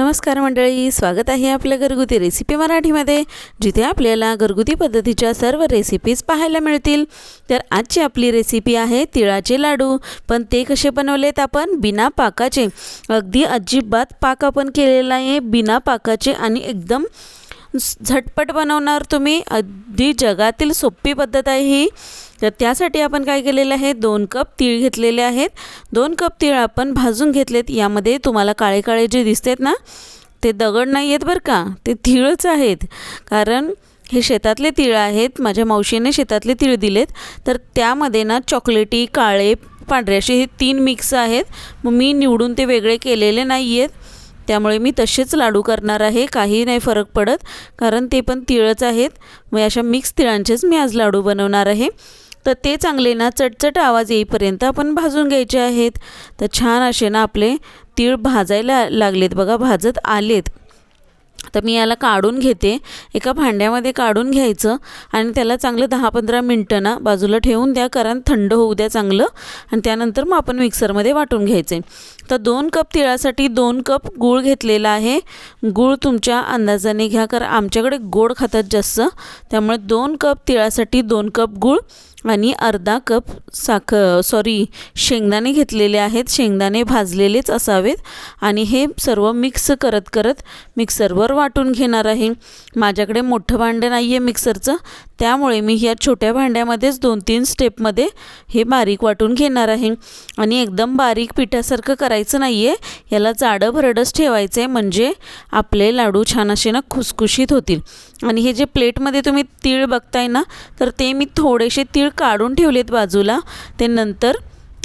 नमस्कार मंडळी स्वागत आहे आपल्या घरगुती रेसिपी मराठीमध्ये जिथे आपल्याला घरगुती पद्धतीच्या सर्व रेसिपीज पाहायला मिळतील. तर आजची आपली रेसिपी आहे तिळाचे लाडू. पण ते कसे बनवलेत आपण? बिना पाकाचे. अगदी अजिबात पाक आपण केलेला आहे बिना पाकाचे आणि एकदम झटपट बनवणार तुम्ही. अगदी जगातील सोपी पद्धत आहे ही. तर त्यासाठी आपण काय केलेलं आहे? दोन कप तीळ घेतलेले आहेत. दोन कप तीळ आपण भाजून घेतलेत. यामध्ये तुम्हाला काळे काळे जे दिसतात ना ते दगड नाही आहेत बरं का? ते तीळच आहेत. कारण हे शेतातले तीळ आहेत. माझ्या मावशीने शेतातले तीळ दिलेत. तर त्यामध्ये ना चॉकलेटी काळे पांढरे असे हे तीन मिक्स आहेत. मग मी निवडून ते वेगळे केलेले नाही आहेत. त्यामुळे मी तसेच लाडू करणार आहे. काही नाही फरक पडत. कारण ते पण तिळच आहेत. मग अशा मिक्स तिळांचेच मी आज लाडू बनवणार आहे. तर ते चांगले ना चटचट आवाज येईपर्यंत आपण भाजून घ्यायचे आहेत. तर छान असे ना आपले तीळ भाजायला लागलेत बघा भाजत आलेत. तर मी याला काढून घेते. एका भांड्यामध्ये काढून घ्यायचं आणि त्याला चांगलं दहा पंधरा मिनटं ना बाजूला ठेवून द्या कारण थंड होऊ द्या चांगलं. आणि त्यानंतर मग आपण मिक्सरमध्ये वाटून घ्यायचे. तर दोन कप तिळासाठी दोन कप गूळ घेतलेला आहे. गूळ तुमच्या अंदाजाने घ्या कारण आमच्याकडे गोड खातात जास्त. त्यामुळे दोन कप तिळासाठी दोन कप गूळ. आणि अर्धा कप साख सॉरी शेंगदाणे घेतलेले आहेत. शेंगदाणे भाजलेलेच असावेत. आणि हे सर्व मिक्स करत करत मिक्सरवर वाटून घेणार आहे. माझ्याकडे मोठं भांडं नाही आहे मिक्सरचं त्यामुळे मी ह्या छोट्या भांड्यामध्येच दोन तीन स्टेपमध्ये हे बारीक वाटून घेणार आहे. आणि एकदम बारीक पिठासारखं करायचं नाही आहे याला जाडं भरडच ठेवायचं आहे म्हणजे आपले लाडू छान असे ना खुसखुशीत होतील. आणि हे जे प्लेटमध्ये तुम्ही तीळ बघताय ना तर ते मी थोडेसे तीळ काढून ठेवलेत बाजूला. ते नंतर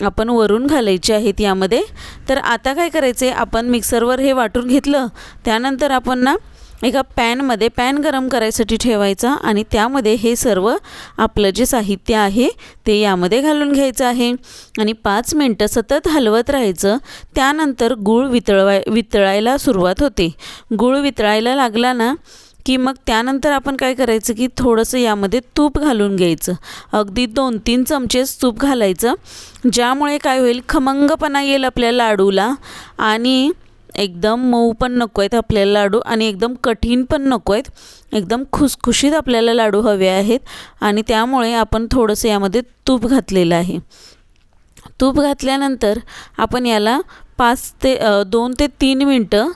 आपण वरून घालायचे आहेत यामध्ये. तर आता काय करायचं आहे आपण मिक्सरवर हे वाटून घेतलं. त्यानंतर आपण ना एका पॅनमध्ये पॅन गरम करायसाठी ठेवायचा आणि त्यामध्ये हे सर्व आपलं जे साहित्य आहे ते यामध्ये घालून घ्यायचं आहे. आणि पाच मिनटं सतत हलवत राहायचं. त्यानंतर गूळ वितळवाय वितळायला सुरुवात होते. गूळ वितळायला लागला ना की मग त्यानंतर आपण काय करायचं की थोडंसं यामध्ये तूप घालून घ्यायचं. अगदी दोन तीन चमचेच तूप घालायचं. ज्यामुळे काय होईल खमंगपणा येईल आपल्या लाडूला आणि एकदम मऊ पण नको आहेत आपल्याला लाडू आणि एकदम कठीण पण नको आहेत. एकदम खुसखुशीत आपल्याला लाडू हवे आहेत आणि त्यामुळे आपण थोडंसं यामध्ये तूप घातलेलं आहे. तूप घातल्यानंतर आपण याला पाच ते दोन ते तीन मिनटं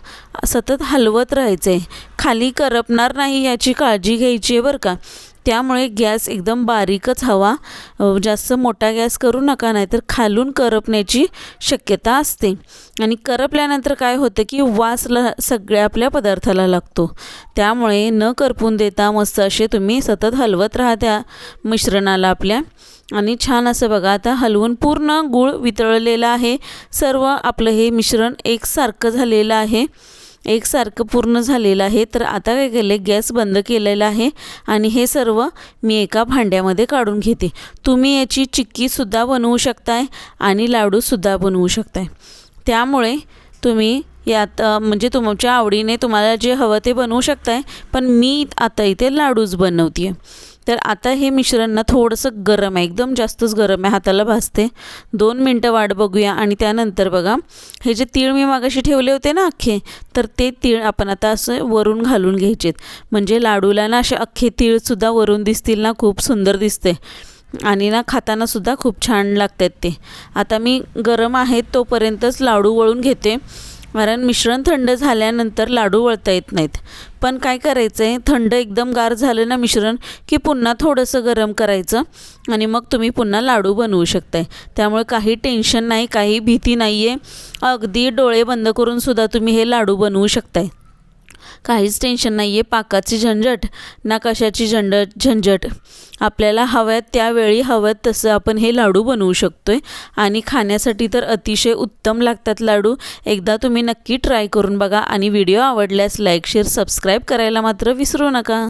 सतत हलवत राहायचं. आहे खाली करपणार नाही याची काळजी घ्यायची आहे बरं का? त्यामुळे गॅस एकदम बारीकच हवा. जास्त मोठा गॅस करू नका नाहीतर खालून करपण्याची शक्यता असते. आणि करपल्यानंतर काय होतं की वासला सगळ्या आपल्या पदार्थाला लागतो. त्यामुळे न करपून देता मस्त असे तुम्ही सतत हलवत राहा त्या मिश्रणाला आपल्या. आणि छान असं बघा आता हलवून पूर्ण गूळ वितळलेलं आहे. सर्व आपलं हे मिश्रण एकसारखं झालेलं आहे. एकसारखं पूर्ण झालेलं आहे. तर आता काय केलं गॅस बंद केलेला आहे आणि हे सर्व मी एका भांड्यामध्ये काढून घेते. तुम्ही याची चिक्कीसुद्धा बनवू शकताय आणि लाडूसुद्धा बनवू शकताय. त्यामुळे तुम्ही यात म्हणजे तुमच्या आवडीने तुम्हाला जे हवं ते बनवू शकताय. पण मी आता इथे लाडूच बनवते आहे तर आता हे मिश्रण ना थोडंसं गरम आहे. एकदम जास्तच गरम आहे. हाताला भाजते. दोन मिनटं वाट बघूया. आणि त्यानंतर बघा हे जे तीळ मी मागाशी ठेवले होते ना अख्खे तर ते तीळ आपण आता असं वरून घालून घ्यायचेत. म्हणजे लाडूला ना असे अख्खे तीळसुद्धा वरून दिसतील ना खूप सुंदर दिसते. आणि ना खातानासुद्धा खूप छान लागतात ते. आता मी गरम आहेत तोपर्यंतच लाडू वळून घेते. कारण मिश्रण थंड झाल्यानंतर लाडू वळता येत नाहीत. पण काय करायचं आहे थंड एकदम गार झालं ना मिश्रण की पुन्हा थोडंसं गरम करायचं आणि मग तुम्ही पुन्हा लाडू बनवू शकताय. त्यामुळे काही टेन्शन नाही काही भीती नाही आहे अगदी डोळे बंद करूनसुद्धा तुम्ही हे लाडू बनवू शकताय. काहीच टेन्शन नाही आहे पाकाची झंझट ना कशाची झंझट. झंझट आपल्याला हव्यात त्यावेळी हव्यात तसं आपण हे लाडू बनवू शकतो आहे आणि खाण्यासाठी तर अतिशय उत्तम लागतात लाडू. एकदा तुम्ही नक्की ट्राय करून बघा आणि व्हिडिओ आवडल्यास लाईक शेअर सबस्क्राईब करायला मात्र विसरू नका.